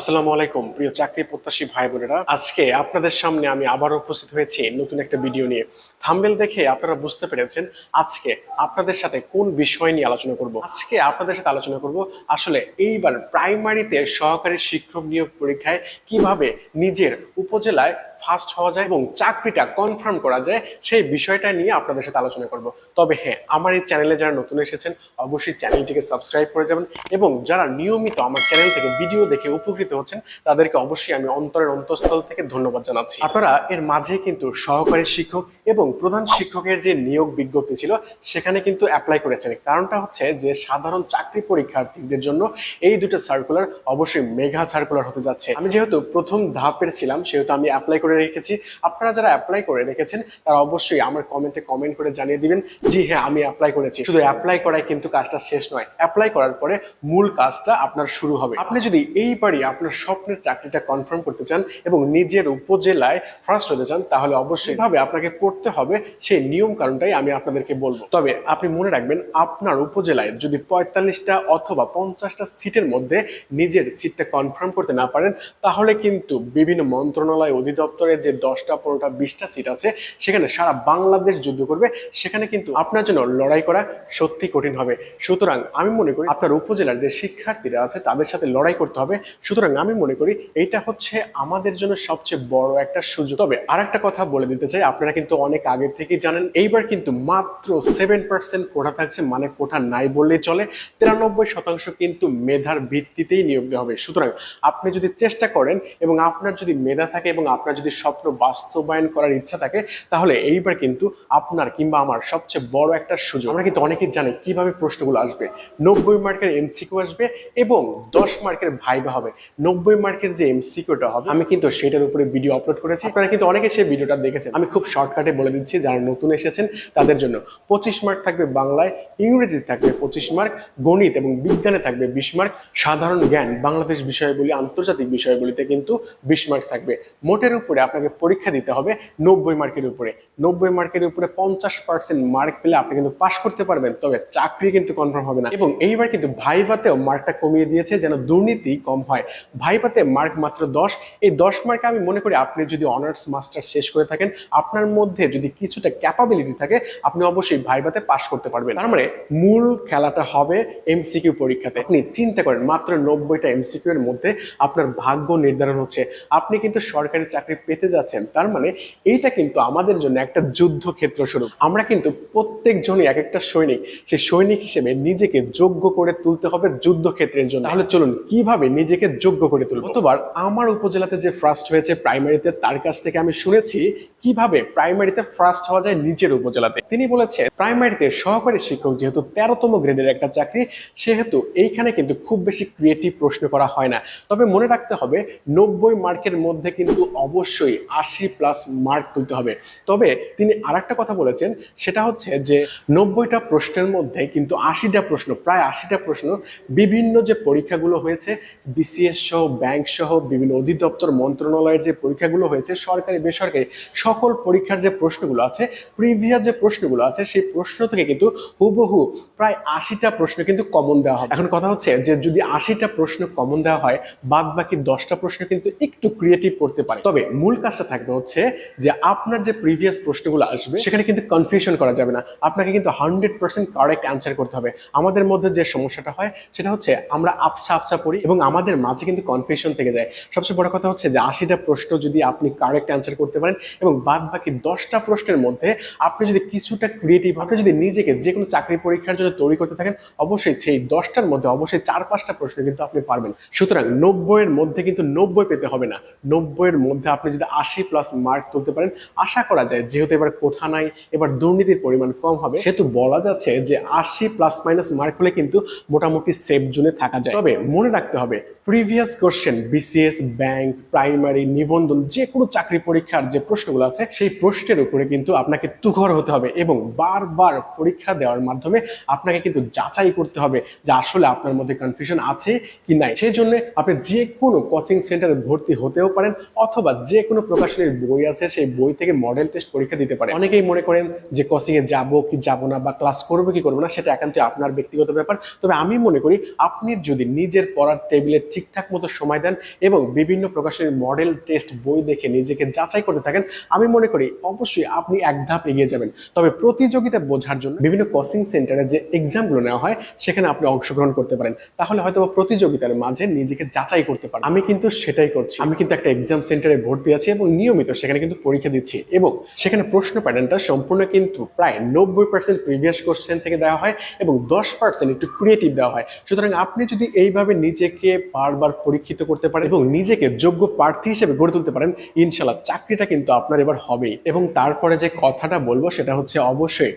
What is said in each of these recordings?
আসসালামু আলাইকুম, প্রিয় চাকরি প্রত্যাশী ভাই বোনেরা। আজকে আপনাদের সামনে আমি আবার উপস্থিত হয়েছি নতুন একটা ভিডিও নিয়ে। থাম্বেল দেখে আপনারা বুঝতে পেরেছেন আজকে আপনাদের সাথে কোন বিষয় নিয়ে আলোচনা করব। আজকে আপনাদের সাথে আলোচনা করব আসলে এইবার প্রাইমারিতে সহকারী শিক্ষক নিয়োগ পরীক্ষায় কীভাবে নিজের উপজেলায় ফার্স্ট হওয়া যায় এবং চাকরিটা কনফার্ম করা যায়, সেই বিষয়টা নিয়ে আপনাদের সাথে আলোচনা করব। তবে হ্যাঁ আমার এই চ্যানেলে যারা নতুন এসেছেন, অবশ্যই চ্যানেলটিকে সাবস্ক্রাইব করে যাবেন এবং যারা নিয়মিত আমার চ্যানেল থেকে ভিডিও দেখে উপকৃত হচ্ছেন, তাদেরকে অবশ্যই আমি অন্তরের অন্তঃস্থল থেকে ধন্যবাদ জানাচ্ছি। আপনারা এর মাঝে কিন্তু সহকারী শিক্ষক এবং প্রধান শিক্ষকের যে নিয়োগ বিজ্ঞপ্তি ছিল, সেখানে কিন্তু অ্যাপ্লাই করেছেন। কারণটা হচ্ছে যে, সাধারণ চাকরি পরীক্ষার্থীদের জন্য এই দুটো সার্কুলার অবশ্যই মেঘা সার্কুলার হতে যাচ্ছে। আমি যেহেতু প্রথম ধাপের ছিলাম, সেহেতু আমি অ্যাপ্লাই করে রেখেছি। আপনারা যারা অ্যাপ্লাই করে রেখেছেন, তারা অবশ্যই আমার কমেন্টে কমেন্ট করে জানিয়ে দিবেন, জি হ্যাঁ আমি অ্যাপ্লাই করেছি। শুধু অ্যাপ্লাই করায় কিন্তু কাজটা শেষ নয় অ্যাপ্লাই করার পরে মূল কাজটা আপনার শুরু হবে। আপনি যদি এইবারই আপনার স্বপ্নের চাকরিটা কনফার্ম করতে চান এবং নিজের উপজেলায় ফার্স্ট হতে চান, তাহলে অবশ্যই ভাবে আপনাকে করতে হবে। সেই নিয়ম কারণটাই আমি আপনাদেরকে বলব। তবে আপনি মনে রাখবেন, আপনার উপজেলায় যদি পঁয়তাল্লিশটা অথবা পঞ্চাশটা সিটের মধ্যে নিজের সিটটা কনফার্ম করতে না পারেন, তাহলে কিন্তু বিভিন্ন মন্ত্রণালয় অধিদপ্তরের যে দশটা, পনেরোটা, বিশটা সিট আছে, সেখানে সারা বাংলাদেশ যুদ্ধ করবে। সেখানে কিন্তু আপনার জন্য লড়াই করা সত্যি কঠিন হবে। সুতরাং আমি মনে করি, আপনার উপজেলার যে শিক্ষার্থীরা আছে, তাদের সাথে লড়াই করতে হবে। সুতরাং আমি মনে করি, এইটা হচ্ছে আমাদের জন্য সবচেয়ে বড় একটা সুযোগ। তবে আর একটা কথা বলে দিতে চাই, আপনারা কিন্তু অনেক আগে থেকেই জানেন, এইবার কিন্তু মাত্র সেভেন পার্সেন্ট কোঠা থাকছে মানে কোঠা নাই বললেই চলে। তিরানব্বই শতাংশ কিন্তু মেধার ভিত্তিতেই নিয়োগ দেওয়া হবে। সুতরাং আপনি যদি চেষ্টা করেন এবং আপনার যদি মেধা থাকে এবং আপনার যদি স্বপ্ন বাস্তবায়ন করার ইচ্ছা থাকে, তাহলে এইবার কিন্তু আপনার কিংবা আমার সবচেয়ে বড় একটা সুযোগ। আমরা কিন্তু অনেকেই জানি কীভাবে প্রশ্নগুলো আসবে। নব্বই মার্কের এমসিকিউ আসবে এবং দশ মার্কের ভাইবা হবে। নব্বই মার্কের যে এমসিকিউটা হবে, আমি কিন্তু সেটার উপরে ভিডিও আপলোড করেছি। আপনারা কিন্তু অনেকে সেই ভিডিওটা দেখেছেন। আমি খুব শর্টকাটে বলে দিচ্ছি। যারা নতুন এসেছেন তাদের জন্য। পঁচিশ মার্ক থাকবে বাংলায়, ইংরেজি থাকবে পঁচিশ মার্ক গণিত এবং বিজ্ঞানে থাকবে বিশ মার্ক সাধারণ জ্ঞান, বাংলাদেশ বিষয়গুলি আন্তর্জাতিক বিষয়গুলিতে কিন্তু বিশ মার্ক থাকবে। মোটের উপরে আপনাকে পরীক্ষা দিতে হবে নব্বই মার্কের উপরে। নব্বই মার্কের উপরে পঞ্চাশ পার্সেন্ট মার্ক পেলে আপনি কিন্তু পাশ করতে পারবেন, তবে চাকরি কিন্তু কনফার্ম হবে না। এবং এইবার কিন্তু ভাইভাতেও মার্কটা কমিয়ে দিয়েছে, যেন দুর্নীতি কম হয়। ভাইভাতে মার্ক মাত্র দশ। এই দশ মার্কে আমি মনে করি আপনি যদি অনার্স মাস্টার শেষ করে থাকেন, আপনার মধ্যে যদি কিছুটা ক্যাপাবিলিটি থাকে, আপনি অবশ্যই ভাইভাতে পাশ করতে পারবেন। তার মানে মূল খেলাটা হবে এমসিকিউ পরীক্ষাতে। আপনি চিন্তা করেন, মাত্র নব্বইটা এমসিকিউ এর মধ্যে আপনার ভাগ্য নির্ধারণ হচ্ছে। আপনি কিন্তু সরকারি চাকরি পেতে যাচ্ছেন। তার মানে এইটা কিন্তু আমাদের জন্য একটা যুদ্ধ ক্ষেত্র স্বরূপ আমরা কিন্তু প্রত্যেকজনই এক একটা সৈনিক। সেই সৈনিক হিসেবে নিজেকে যোগ্য করে তুলতে হবে যুদ্ধক্ষেত্রের জন্য। তাহলে চলুন, কীভাবে নিজেকে যোগ্য করে তুলব? গতবার আমার উপজেলাতে যে ফার্স্ট হয়েছে প্রাইমারিতে তার কাছ থেকে আমি শুনেছি কীভাবে প্রাইমারিতে ফার্স্ট হওয়া যায় নিজের উপজেলাতে? তিনি বলেছে প্রাইমারিতে সহকারী শিক্ষক যেহেতু তেরোতম গ্রেডের একটা চাকরি, সেহেতু এইখানে কিন্তু খুব বেশি ক্রিয়েটিভ প্রশ্ন করা হয় না। তবে মনে রাখতে হবে, নব্বই মার্কের মধ্যে কিন্তু অবশ্যই আশি প্লাস মার্ক তুলতে হবে। তবে তিনি আর কথা বলেছেন, সেটা হচ্ছে যে নব্বইটা প্রশ্নের মধ্যে কিন্তু আশিটা প্রশ্ন, প্রায় আশিটা প্রশ্ন বিভিন্ন যে পরীক্ষাগুলো হয়েছে বিসিএস সহ ব্যাংক সহ, বিভিন্ন অধিদপ্তর, মন্ত্রণালয়ের যে পরীক্ষাগুলো হয়েছে, সরকারি, বেসরকারি সকল পরীক্ষার যে প্রশ্নগুলো আছে প্রিভিয়াস যে প্রশ্নগুলো আছে, সেই প্রশ্ন থেকে কিন্তু হুবহু প্রায় আশিটা প্রশ্ন কিন্তু কমন দেওয়া হবে। এখন কথা হচ্ছে যে যদি আশিটা প্রশ্ন কমন দেওয়া হয় বাদ বাকি দশটা প্রশ্ন কিন্তু একটু ক্রিয়েটিভ করতে পারে। তবে মূল কাজটা থাকবে হচ্ছে যে আপনার যে প্রিভিয়াস প্রশ্নগুলো আসবে, সেখানে কিন্তু কনফিউশন করা যাবে না। আপনাকে কিন্তু হান্ড্রেড পার্সেন্ট কারেক্ট অ্যান্সার করতে হবে। আমাদের মধ্যে যে সমস্যাটা হয়, সেটা হচ্ছে আমরা আপসা আপসা পড়ি এবং আমাদের মাঝে কিন্তু কনফিউশন থেকে যায়। সবচেয়ে বড় কথা হচ্ছে যে আশিটা প্রশ্ন যদি আপনি কারেক্ট অ্যান্সার করতে পারেন এবং বাদ বাকি দশটা প্রশ্নের মধ্যে আপনি যদি কিছুটা ক্রিয়েটিভ আপনি যদি নিজেকে যে কোনো চাকরি পরীক্ষার জন্য তৈরি করতে থাকেন, অবশ্যই সেই দশটার মধ্যে অবশ্যই চার পাঁচটা প্রশ্ন কিন্তু আপনি পারবেন। সুতরাং নব্বইয়ের মধ্যে কিন্তু নব্বই পেতে হবে না। নব্বইয়ের মধ্যে আপনি যদি আশি প্লাস মার্ক তুলতে পারেন, আশা করা যায় যেহেতু এবার কোথা নাই, এবার দুর্নীতির পরিমাণ কম হবে, সেহেতু বলা যাচ্ছে যে আশি প্লাস মাইনাস মার্ক হলে কিন্তু মোটামুটি সেফ জোনে থাকা যায়। তবে মনে রাখতে হবে previous question BCS bank primary নিবন্ধন যে কোনো চাকরি পরীক্ষার যে প্রশ্নগুলো আছে, সেই প্রশ্নের উপরে কিন্তু আপনাকে তুখর হতে হবে এবং বারবার পরীক্ষা দেওয়ার মাধ্যমে আপনাকে কিন্তু যাচাই করতে হবে যে আসলে আপনার মধ্যে কনফিউশন আছে কি নাই। সেই জন্য আপনি যে কোনো কোচিং সেন্টারে ভর্তি হতেও পারেন অথবা যে কোনো প্রকাশনের বই আছে, সেই বই থেকে মডেল টেস্ট পরীক্ষা দিতে পারেন। অনেকেই মনে করেন যে কোচিং এ যাব কি যাব না বা ক্লাস করব কি করব না, সেটা একান্ত আপনার ব্যক্তিগত ব্যাপার। তবে আমি মনে করি আপনি যদি নিজের পড়ার টেবিলে ঠিকঠাক মতো সময় দেন এবং বিভিন্ন প্রকাশনের মডেল টেস্ট বই দেখে নিজেকে যাচাই করতে থাকেন আমি মনে করি অবশ্যই আপনি এক ধাপ এগিয়ে যাবেন। তবে প্রতিযোগিতা বোঝার জন্য বিভিন্ন কোচিং সেন্টারে যে এক্সামগুলো নেওয়া হয়, সেখানে আপনি অংশগ্রহণ করতে পারেন। তাহলে হয়তো প্রতিযোগিতার মাঝে নিজেকে যাচাই করতে পারেন আমি কিন্তু সেটাই করছি। আমি কিন্তু একটা এক্সাম সেন্টারে ভর্তি আছি এবং নিয়মিত সেখানে কিন্তু পরীক্ষা দিচ্ছি এবং সেখানে প্রশ্ন প্যাটার্নটা সম্পূর্ণ কিন্তু প্রায় নব্বই পার্সেন্ট প্রিভিয়াস কোশ্চেন থেকে দেওয়া হয় এবং দশ পার্সেন্ট একটু ক্রিয়েটিভ দেওয়া হয়। সুতরাং আপনি যদি এইভাবে নিজেকে বারবার পরীক্ষিত করতে পারেন এবং নিজেকে যোগ্য প্রার্থী হিসেবে গড়ে তুলতে পারেন ইনশাল্লাহ চাকরিটা কিন্তু আপনার এবার হবে এবং তারপরে যে কথাটা বলব সেটা হচ্ছে অবশ্যই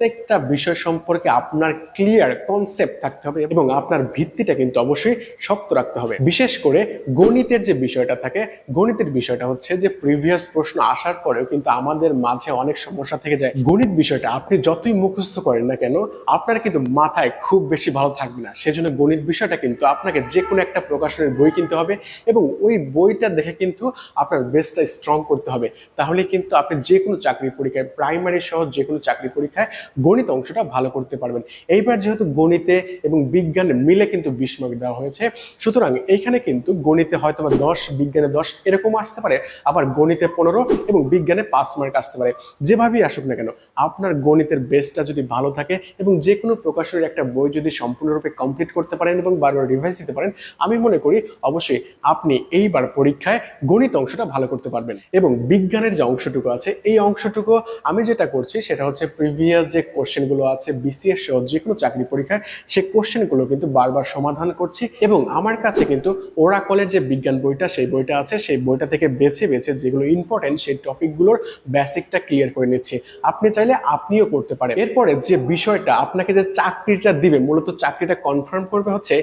প্রত্যেকটা বিষয় সম্পর্কে আপনার ক্লিয়ার কনসেপ্ট থাকতে হবে এবং আপনার ভিত্তিটা কিন্তু অবশ্যই শক্ত রাখতে হবে। বিশেষ করে গণিতের যে বিষয়টা থাকে, গণিতের বিষয়টা হচ্ছে যে প্রিভিয়াস প্রশ্ন আসার পরেও কিন্তু আমাদের মাঝে অনেক সমস্যা থেকে যায়। গণিত বিষয়টা আপনি যতই মুখস্থ করেন না কেন, আপনার কিন্তু মাথায় খুব বেশি ভালো থাকবে না। সেজন্য গণিত বিষয়টা কিন্তু আপনাকে যে কোনো একটা প্রকাশনের বই কিনতে হবে এবং ওই বইটা দেখে কিন্তু আপনার বেসটা স্ট্রং করতে হবে। তাহলে কিন্তু আপনি যে কোনো চাকরি পরীক্ষায় প্রাইমারি সহ যে কোনো চাকরি পরীক্ষায় গণিত অংশটা ভালো করতে পারবেন। এইবার যেহেতু গণিতে এবং বিজ্ঞানে মিলে কিন্তু বিশ মার্ক দেওয়া হয়েছে, সুতরাং এইখানে কিন্তু গণিতে হয়তো বা দশ, বিজ্ঞানে দশ এরকম আসতে পারে, আবার গণিতে পনেরো এবং বিজ্ঞানে পাঁচ মার্ক আসতে পারে। যেভাবেই আসুক না কেন, আপনার গণিতের বেসটা যদি ভালো থাকে এবং যে কোনো প্রকাশের একটা বই যদি সম্পূর্ণরূপে কমপ্লিট করতে পারেন এবং বারবার রিভাইজ দিতে পারেন, আমি মনে করি অবশ্যই আপনি এইবার পরীক্ষায় গণিত অংশটা ভালো করতে পারবেন। এবং বিজ্ঞানের যে অংশটুকু আছে, এই অংশটুকু আমি যেটা করছি সেটা হচ্ছে প্রিভিয়াস যে কোশ্চেনগুলো আছে বিসিএস সহ যে কোনো চাকরি পরীক্ষায়, সেই কোশ্চেনগুলো কিন্তু বারবার সমাধান করছি এবং আমার কাছে কিন্তু ওরাকলের যে বিজ্ঞান বইটা, সেই বইটা আছে, সেই বইটা থেকে বেছে বেছে যেগুলো ইম্পর্টেন্ট সেই টপিকগুলোর বেসিকটা ক্লিয়ার করে নিচ্ছি। আপনি চাইলে আপনিও করতে পারেন। এরপরে যে বিষয়টা, আপনাকে যে চাকরিটা দিবে, মূলত চাকরিটা কনফার্ম করবে হচ্ছে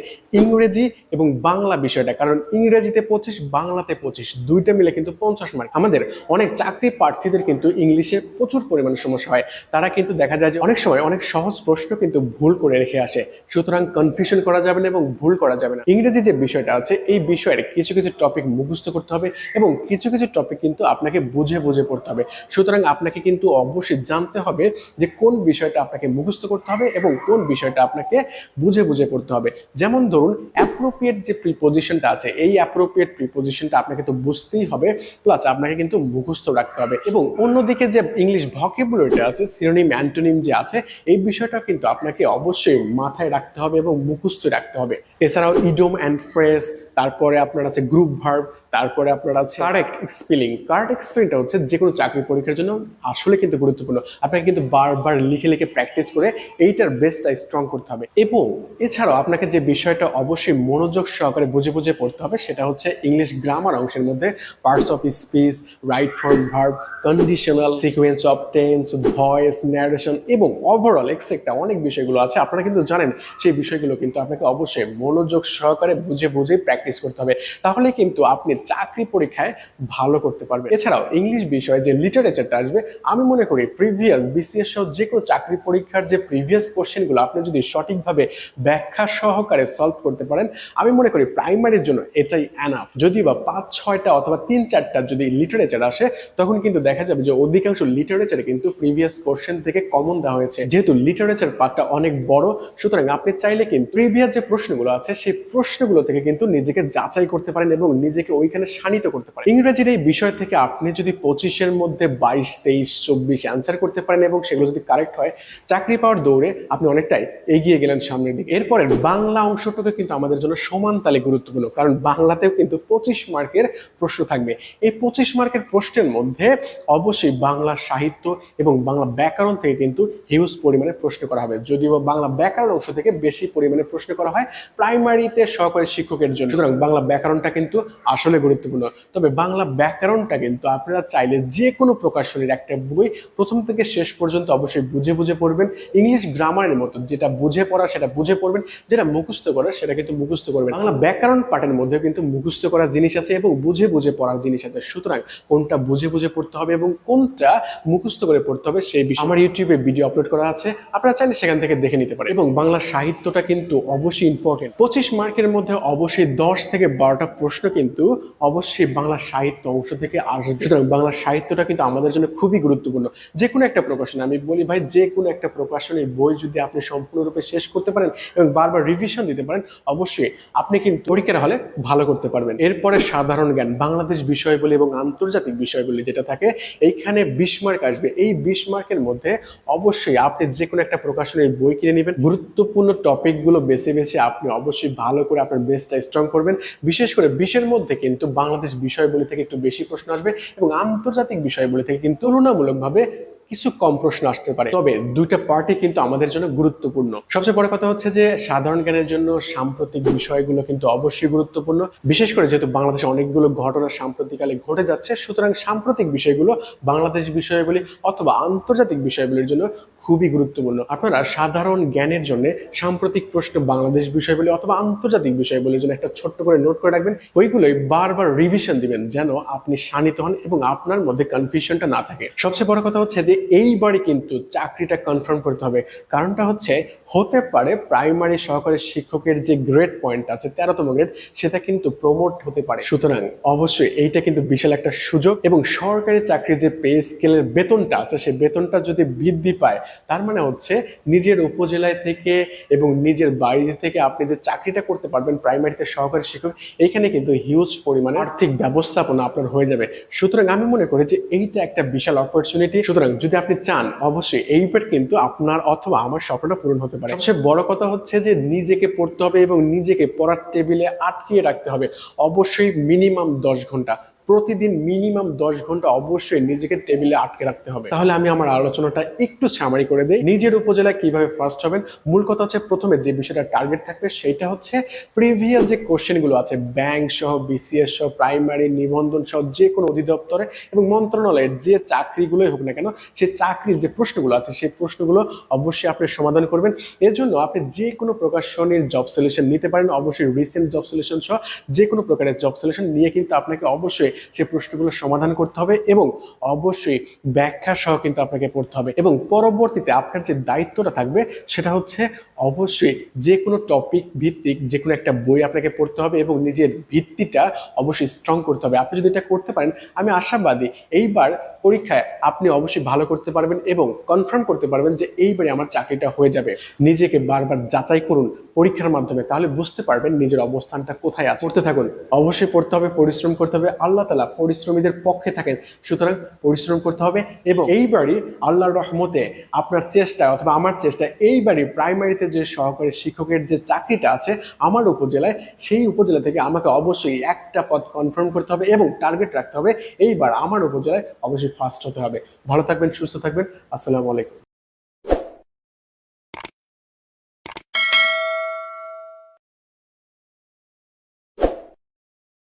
ইংরেজি এবং বাংলা বিষয়টা। কারণ ইংরেজিতে পঁচিশ, বাংলাতে পঁচিশ, দুইটা মিলে কিন্তু পঞ্চাশ মার্ক আমাদের অনেক চাকরি প্রার্থীদের কিন্তু ইংলিশে প্রচুর পরিমাণে সমস্যা হয়। তারা কিন্তু দেখা যে অনেক সময় অনেক সহজ প্রশ্ন কিন্তু ভুল করে রেখে আসে। সুতরাং কনফিউশন করা যাবে না এবং ভুল করা যাবে না। ইংরেজি যে বিষয়টা আছে, এই বিষয়ের কিছু কিছু টপিক মুখস্থ করতে হবে এবং কিছু কিছু টপিক কিন্তু আপনাকে বুঝে বুঝে পড়তে হবে। সুতরাং আপনাকে কিন্তু অবশ্যই জানতে হবে যে কোন বিষয়টা আপনাকে মুখস্থ করতে হবে এবং কোন বিষয়টা আপনাকে বুঝে বুঝে পড়তে হবে। যেমন ধরুন অ্যাপ্রোপ্রিয়েট যে প্রিপোজিশনটা আছে, এই অ্যাপ্রোপ্রিয়েট প্রিপোজিশনটা আপনাকে তো বুঝতেই হবে প্লাস আপনাকে কিন্তু মুখস্থ রাখতে হবে। এবং অন্যদিকে যে ইংলিশ ভকেবুলারিটা আছে সিনোনিম অ্যান্টোনিম যে আছে, এই বিষয়টা কিন্তু আপনাকে অবশ্যই মাথায় রাখতে হবে এবং মুখস্থ রাখতে হবে। এছাড়াও ইডোম অ্যান্ড ফ্রেস তারপরে আপনার আছে গ্রুপ ভার্ব তারপরে আপনার আছে কারেক্ট স্পেলিং কারেক্ট স্পেলিংটা হচ্ছে যে কোনো চাকরি পরীক্ষার জন্য আসলে কিন্তু গুরুত্বপূর্ণ। আপনাকে কিন্তু বারবার লিখে লিখে প্র্যাকটিস করে এইটার বেসটা স্ট্রং করতে হবে। এবং এছাড়াও আপনাকে যে বিষয়টা অবশ্যই মনোযোগ সহকারে বুঝে বুঝে পড়তে হবে সেটা হচ্ছে ইংলিশ গ্রামার অংশের মধ্যে parts of speech right form verb conditional sequence of tense voice narration এবং ওভারঅল এক্সেক্টা অনেক বিষয়গুলো আছে। আপনারা কিন্তু জানেন সেই বিষয়গুলো কিন্তু আপনাকে অবশ্যই মনোযোগ সহকারে বুঝে বুঝে প্র্যাকটিস করতে হবে, তাহলে কিন্তু আপনি চাকরি পরীক্ষায় ভালো করতে পারবেন। এছাড়াও ইংলিশ বিষয়ে যে লিটারেচারটা আসবে, আমি মনে করি প্রিভিয়াস বিসিএস সহ যে কোনো চাকরি পরীক্ষার যে প্রিভিয়াস কোশ্চেনগুলো আপনি যদি সঠিকভাবে ব্যাখ্যা সহকারে সলভ করতে পারেন, আমি মনে করি প্রাইমারির জন্য এটাই অ্যানাফ যদি বা পাঁচ, ছয়টা অথবা তিন, চারটা যদি লিটারেচার আসে, তখন কিন্তু দেখা যাবে যে অধিকাংশ লিটারেচারে কিন্তু প্রিভিয়াস কোশ্চেন থেকে কমন দেওয়া হয়েছে। যেহেতু লিটারেচার পার্টটা অনেক বড়, সুতরাং আপনি চাইলে কিন্তু প্রিভিয়াস যে প্রশ্নগুলো আছে, সেই প্রশ্নগুলো থেকে কিন্তু নিজেকে যাচাই করতে পারেন এবং নিজেকে ওইখানে শানিত করতে পারেন। ইংরেজির এই বিষয় থেকে আপনি যদি পঁচিশের মধ্যে বাইশ, তেইশ, চব্বিশ অ্যান্সার করতে পারেন এবং সেগুলো যদি কারেক্ট হয়, চাকরি পাওয়ার দৌড়ে আপনি অনেকটাই এগিয়ে গেলেন সামনের দিকে। এরপরে বাংলা অংশটুকু কিন্তু আমাদের জন্য সমান তালে গুরুত্বপূর্ণ, কারণ বাংলাতেও কিন্তু পঁচিশ মার্কের প্রশ্ন থাকবে। এই পঁচিশ মার্কের প্রশ্নের মধ্যে অবশ্যই বাংলা সাহিত্য এবং বাংলা ব্যাকরণ থেকে কিন্তু হিউজ পরিমাণে প্রশ্ন করা হবে। যদিও বাংলা ব্যাকরণ অংশ থেকে বেশি পরিমাণে প্রশ্ন করা হয় প্রাইমারিতে সহকারী শিক্ষকের জন্য। সুতরাং বাংলা ব্যাকরণটা কিন্তু আসলে গুরুত্বপূর্ণ। তবে বাংলা ব্যাকরণটা কিন্তু আপনারা চাইলে যে কোনো প্রকাশনীর একটা বই প্রথম থেকে শেষ পর্যন্ত অবশ্যই বুঝে বুঝে পড়বেন। ইংলিশ গ্রামারের মতো যেটা বুঝে পড়া সেটা বুঝে পড়বেন, যেটা মুখস্থ করা সেটা কিন্তু মুখস্থ করবেন। বাংলা ব্যাকরণ পাঠের মধ্যে কিন্তু মুখস্থ করার জিনিস আছে এবং বুঝে বুঝে পড়ার জিনিস আছে। সুতরাং কোনটা বুঝে বুঝে পড়তে হবে এবং কোনটা মুখস্থ করে পড়তে হবে সেই বিষয়ে আমার ইউটিউবে ভিডিও আপলোড করা আছে। আপনারা চাইলে সেখান থেকে দেখে নিতে পারেন। এবং বাংলা সাহিত্যটা কিন্তু অবশ্যই ইম্পর্টেন্ট পঁচিশ মার্কের মধ্যে অবশ্যই দশ থেকে বারোটা প্রশ্ন কিন্তু অবশ্যই বাংলা সাহিত্য অংশ থেকে আসবে। সুতরাং বাংলা সাহিত্যটা কিন্তু আমাদের জন্য খুবই গুরুত্বপূর্ণ। যে কোনো একটা প্রকাশন, আমি বলি ভাই, যে কোনো একটা প্রকাশনের বই যদি আপনি সম্পূর্ণরূপে শেষ করতে পারেন এবং বারবার রিভিশন দিতে পারেন, অবশ্যই আপনি কিন্তু পরীক্ষার হলে ভালো করতে পারবেন। এরপরে সাধারণ জ্ঞান, বাংলাদেশ বিষয়বলি এবং আন্তর্জাতিক বিষয়বলি যেটা থাকে, এইখানে বিশ মার্ক আসবে। এই বিশ মার্কের মধ্যে অবশ্যই আপনি যে কোনো একটা প্রকাশনের বই কিনে নেবেন। গুরুত্বপূর্ণ টপিকগুলো বেছে বেছে আপনি অবশ্যই ভালো করে আপনার বেসটা স্ট্রং করবেন। বিশেষ করে বিশ্বের মধ্যে কিন্তু বাংলাদেশ বিষয়বলি থেকে একটু বেশি প্রশ্ন আসবে এবং আন্তর্জাতিক বিষয়বলি থেকে কিন্তু তুলনামূলকভাবে কিছু কম প্রশ্ন আসতে পারে। তবে দুইটা পার্টি কিন্তু আমাদের জন্য গুরুত্বপূর্ণ। সবচেয়ে বড় কথা হচ্ছে যে, সাধারণ জ্ঞানের জন্য সাম্প্রতিক বিষয়গুলো কিন্তু অবশ্যই গুরুত্বপূর্ণ। বিশেষ করে যেহেতু বাংলাদেশে অনেকগুলো ঘটনা সাম্প্রতিককালে ঘটে যাচ্ছে, সুতরাং সাম্প্রতিক বিষয়গুলো বাংলাদেশ বিষয়গুলি অথবা আন্তর্জাতিক বিষয়গুলির জন্য খুবই গুরুত্বপূর্ণ। আপনারা সাধারণ জ্ঞানের জন্য সাম্প্রতিক প্রশ্ন বাংলাদেশ বিষয়গুলি অথবা আন্তর্জাতিক বিষয়গুলির জন্য একটা ছোট্ট করে নোট করে রাখবেন। ওইগুলোই বারবার রিভিশন দিবেন যেন আপনি শানিত হন এবং আপনার মধ্যে কনফিউশনটা না থাকে। সবচেয়ে বড় কথা হচ্ছে যে এইবারই কিন্তু চাকরিটা কনফার্ম করতে হবে। কারণটা হচ্ছে হতে পারে প্রাইমারি সহকারী শিক্ষকের যে গ্রেড পয়েন্ট আছে, তেরোতম গ্রেড সেটা কিন্তু প্রমোট হতে পারে। সুতরাং অবশ্যই এইটা কিন্তু বিশাল একটা সুযোগ এবং সরকারি চাকরির যে পে স্কেলের বেতনটা আছে, সেই বেতনটা যদি বৃদ্ধি পায়, তার মানে হচ্ছে নিজের উপজেলায় থেকে এবং নিজের বাড়ি থেকে আপনি যে চাকরিটা করতে পারবেন প্রাইমারিতে সহকারী শিক্ষক, এইখানে কিন্তু হিউজ পরিমাণে আর্থিক ব্যবস্থাপনা আপনার হয়ে যাবে। সুতরাং আমি মনে করি যে এইটা একটা বিশাল অপরচুনিটি সুতরাং যদি আপনি চান, অবশ্যই এইবার কিন্তু আপনার অথবা আমার স্বপ্নটা পূরণ হতে পারে। সবচেয়ে বড় কথা হচ্ছে যে নিজেকে পড়তে হবে এবং নিজেকে পড়ার টেবিলে আটকিয়ে রাখতে হবে। অবশ্যই মিনিমাম দশ ঘণ্টা। প্রতিদিন মিনিমাম দশ ঘণ্টা অবশ্যই নিজেকে টেবিলে আটকে রাখতে হবে। তাহলে আমি আমার আলোচনাটা একটু ছামারি করে দিই। নিজের উপজেলায় কীভাবে ফার্স্ট হবেন? মূল কথা হচ্ছে প্রথমে যে বিষয়টা টার্গেট থাকবে সেটা হচ্ছে প্রিভিয়াস যে কোশ্চেনগুলো আছে ব্যাংক সহ বিসিএস সহ প্রাইমারি নিবন্ধন সহ, যে কোনো অধিদপ্তরে এবং মন্ত্রণালয়ের যে চাকরিগুলোই হোক না কেন সেই চাকরির যে প্রশ্নগুলো আছে, সেই প্রশ্নগুলো অবশ্যই আপনি সমাধান করবেন। এর জন্য আপনি যে কোনো প্রকাশনীর জব সলিউশন নিতে পারেন। অবশ্যই রিসেন্ট জব সলিউশন সহ যে কোনো প্রকারের জব সলিউশন নিয়ে কিন্তু আপনাকে অবশ্যই সেই প্রশ্নগুলো সমাধান করতে হবে এবং অবশ্যই ব্যাখ্যা সহ কিন্তু আপনাকে পড়তে হবে। এবং পরবর্তীতে আপনার যে দায়িত্বটা থাকবে সেটা হচ্ছে অবশ্যই যে কোনো টপিক ভিত্তিক যে কোনো একটা বই আপনাকে পড়তে হবে এবং নিজের ভিত্তিটা অবশ্যই স্ট্রং করতে হবে। আপনি যদি এটা করতে পারেন, আমি আশাবাদী এইবার পরীক্ষায় আপনি অবশ্যই ভালো করতে পারবেন এবং কনফার্ম করতে পারবেন যে এইবারে আমার চাকরিটা হয়ে যাবে। নিজেকে বারবার যাচাই করুন পরীক্ষার মাধ্যমে, তাহলে বুঝতে পারবেন নিজের অবস্থানটা কোথায় আছে। পড়তে থাকুন। অবশ্যই পড়তে হবে, পরিশ্রম করতে হবে। আল্লাহ তালা পরিশ্রমীদের পক্ষে থাকেন। সুতরাং পরিশ্রম করতে হবে এবং এইবারই আল্লাহর রহমতে আপনার চেষ্টা অথবা আমার চেষ্টা এইবারই প্রাইমারিতে যে সহকারী শিক্ষকের যে চাকরিটা আছে আমার উপজেলায়, সেই উপজেলা থেকে আমাকে অবশ্যই একটা পদ কনফার্ম করতে হবে এবং টার্গেট রাখতে হবে। এইবার আমার উপজেলায় অবশ্যই ফার্স্ট হতে হবে। ভালো থাকবেন, সুস্থ থাকবেন। আসসালামু আলাইকুম।